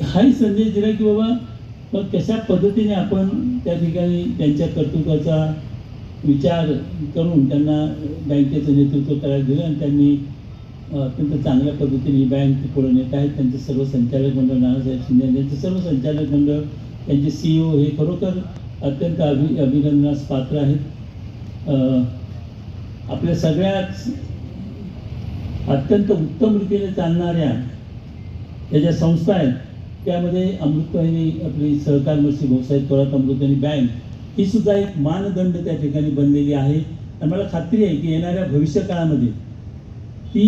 हाही संदेश दिला की बाबा मग कशा पद्धतीने आपण त्या ठिकाणी त्यांच्या कर्तृत्वाचा विचार करून त्यांना बँकेचं नेतृत्व करायला दिलं आणि त्यांनी अत्यंत चांगल्या पद्धतीने बँक पुढे नेत आहेत. त्यांचे सर्व संचालक मंडळ नानासाहेब शिंदे यांचे सर्व संचालक मंडळ त्यांचे सी ओ हे खरोखर अत्यंत अभि अभिनंदनास पात्र आहेत आपल्या सगळ्याच अत्यंत उत्तम रीतीने चालणाऱ्या त्याच्या ज्या संस्था आहेत त्यामध्ये अमृतवाहिनी आपली सहकार मर्सी भाऊसाहेब थोरात अमृतवाहिनी बँक ही सुद्धा एक मानदंड त्या ठिकाणी बनलेली आहे. आणि मला खात्री आहे की येणाऱ्या भविष्य काळामध्ये ती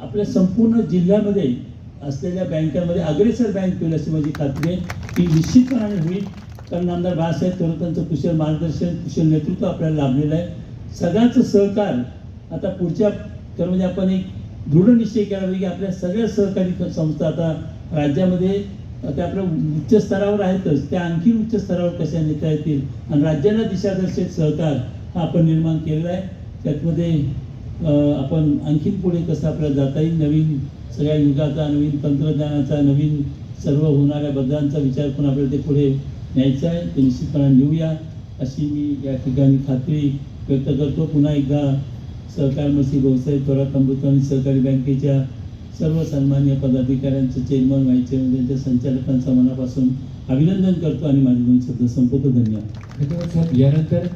आपल्या संपूर्ण जिल्ह्यामध्ये असलेल्या बँकांमध्ये अग्रेसर बँक होईल अशी माझी खात्री आहे. ती निश्चितपणाने होईल. कारण आमदार बाळासाहेब थोरातांचं कुशल मार्गदर्शन कुशल नेतृत्व आपल्याला लाभलेलं आहे. सगळ्यांचं सहकार आता पुढच्या तर म्हणजे आपण एक दृढ निश्चय केला पाहिजे की आपल्या सगळ्या सहकारी संस्था आता राज्यामध्ये ते आपल्या उच्च स्तरावर आहेतच. त्या आणखी उच्च स्तरावर कशा नेता येतील? आणि राज्यांना दिशादर्शक सहकार हा आपण निर्माण केलेला आहे. त्यातमध्ये आपण आणखीन पुढे कसं आपल्याला जाता येईल? नवीन सगळ्या युगाचा नवीन तंत्रज्ञानाचा नवीन सर्व होणाऱ्या बदलांचा विचार पण आपल्याला ते पुढे न्यायचा आहे. ते निश्चितपणे नेऊया अशी मी या ठिकाणी खात्री व्यक्त करतो. पुन्हा एकदा सहकार मसी व्यवसाय थोरात आणि सहकारी बँकेच्या सर्व सन्मान्य पदाधिकाऱ्यांचे चेअरमन व्हाईस चेअरमन त्यांच्या संचालकांचा मनापासून अभिनंदन करतो आणि माझे दोन शब्द संपवतो. धन्यवाद. धन्यवाद साहेब. यानंतर